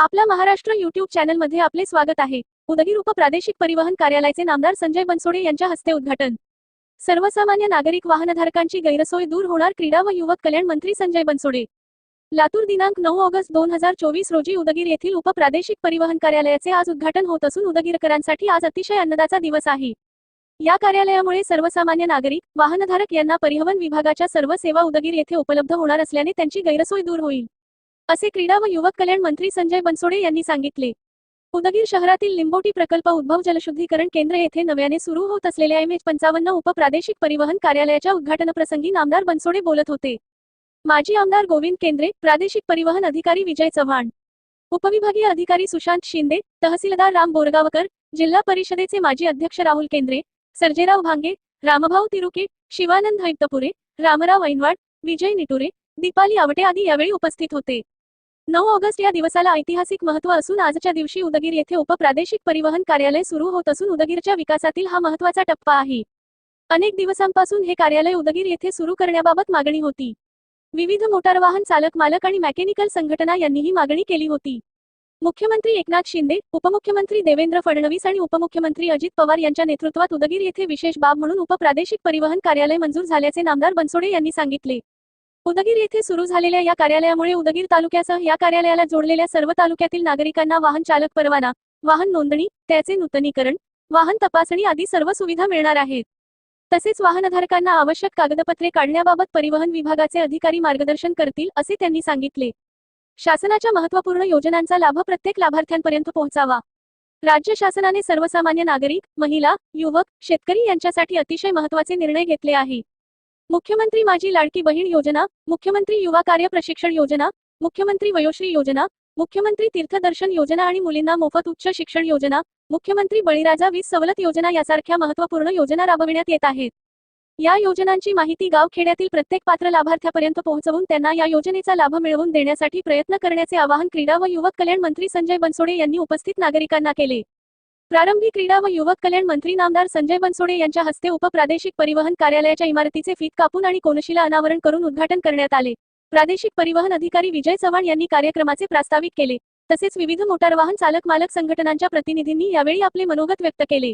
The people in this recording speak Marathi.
आपल्या महाराष्ट्र युट्यूब चॅनलमध्ये आपले स्वागत आहे. उदगीर उपप्रादेशिक परिवहन कार्यालयाचे नामदार संजय बनसोडे यांच्या हस्ते उद्घाटन. सर्वसामान्य नागरिक वाहनधारकांची गैरसोय दूर होणार क्रीडा व युवक कल्याण मंत्री संजय बनसोडे. लातूर दिनांक नऊ ऑगस्ट दोन हजार चोवीस रोजी उदगीर येथील उपप्रादेशिक परिवहन कार्यालयाचे आज उद्घाटन होत असून उदगीरकरांसाठी आज अतिशय अन्नदाचा दिवस आहे. या कार्यालयामुळे सर्वसामान्य नागरिक वाहनधारक यांना परिवहन विभागाच्या सर्व सेवा उदगीर येथे उपलब्ध होणार असल्याने त्यांची गैरसोय दूर होईल. असे क्रीडा व युवक कल्याण मंत्री संजय बनसोडे यांनी सांगितले. उदगीर शहरातील लिंबोटी प्रकल्प उद्भव जलशुद्धीकरण केंद्र येथे नव्याने सुरू होत असलेल्या एम एच पंचावन्न उपप्रादेशिक परिवहन कार्यालयाच्या उद्घाटनप्रसंगी नामदार बनसोडे बोलत होते. माजी आमदार गोविंद केंद्रे प्रादेशिक परिवहन अधिकारी विजय चव्हाण उपविभागीय अधिकारी सुशांत शिंदे तहसीलदार राम बोरगावकर जिल्हा परिषदेचे माजी अध्यक्ष राहुल केंद्रे सर्जेराव भांगे रामभाऊ तिरुके शिवानंद हैतपुरे रामराव ऐनवाड विजय निटुरे दीपाली आवटे आदी यावेळी उपस्थित होते. नऊ ऑगस्ट या दिवसाला ऐतिहासिक महत्त्व असून आजच्या दिवशी उदगीर येथे उपप्रादेशिक परिवहन कार्यालय सुरू होत असून उदगीरच्या विकासातील हा महत्त्वाचा टप्पा आहे. अनेक दिवसांपासून हे कार्यालय उदगीर येथे सुरू करण्याबाबत मागणी होती. विविध मोटार वाहन चालक मालक आणि मेकॅनिकल संघटना यांनी ही मागणी केली होती. मुख्यमंत्री एकनाथ शिंदे उपमुख्यमंत्री देवेंद्र फडणवीस आणि उपमुख्यमंत्री अजित पवार यांच्या नेतृत्वात उदगीर येथे विशेष बाब म्हणून उपप्रादेशिक परिवहन कार्यालय मंजूर झाल्याचे नामदार बनसोडे यांनी सांगितले. उदगीर येथे सुरू झालेल्या या कार्यालयामुळे उदगीर तालुक्यासह या कार्यालयाला जोडलेल्या सर्व तालुक्यातील नागरिकांना वाहन चालक परवाना वाहन नोंदणी त्याचे नूतनीकरण वाहन तपासणी आदी सर्व सुविधा मिळणार आहेत. तसेच वाहनधारकांना आवश्यक कागदपत्रे काढण्याबाबत परिवहन विभागाचे अधिकारी मार्गदर्शन करतील असे त्यांनी सांगितले. शासनाच्या महत्त्वपूर्ण योजनांचा लाभ प्रत्येक लाभार्थ्यांपर्यंत पोहोचावा. राज्य शासनाने सर्वसामान्य नागरिक महिला युवक शेतकरी यांच्यासाठी अतिशय महत्त्वाचे निर्णय घेतले आहे. मुख्यमंत्री माझी लाडकी बहीण योजना मुख्यमंत्री युवा कार्य प्रशिक्षण योजना मुख्यमंत्री वयोश्री योजना मुख्यमंत्री तीर्थदर्शन योजना आणि मुलींना मोफत उच्च शिक्षण योजना मुख्यमंत्री बळीराजा वीज सवलत योजना यासारख्या महत्त्वपूर्ण योजना राबविण्यात येत आहेत. या योजनांची माहिती गावखेड्यातील प्रत्येक पात्र लाभार्थ्यापर्यंत पोहोचवून त्यांना या योजनेचा लाभ मिळवून देण्यासाठी प्रयत्न करण्याचे आवाहन क्रीडा व युवक कल्याण मंत्री संजय बनसोडे यांनी उपस्थित नागरिकांना केले. प्रारंभी क्रीडा व युवक कल्याण मंत्री नामदार संजय बनसोडे यांच्या हस्ते उपप्रादेशिक परिवहन कार्यालयाच्या इमारतीचे फीत कापून आणि कोनशिला अनावरण करून उद्घाटन करण्यात आले. प्रादेशिक परिवहन अधिकारी विजय चव्हाण यांनी कार्यक्रमाचे प्रास्ताविक केले. तसेच विविध मोटार वाहन चालक मालक संघटनांच्या प्रतिनिधींनी यावेळी आपले मनोगत व्यक्त केले.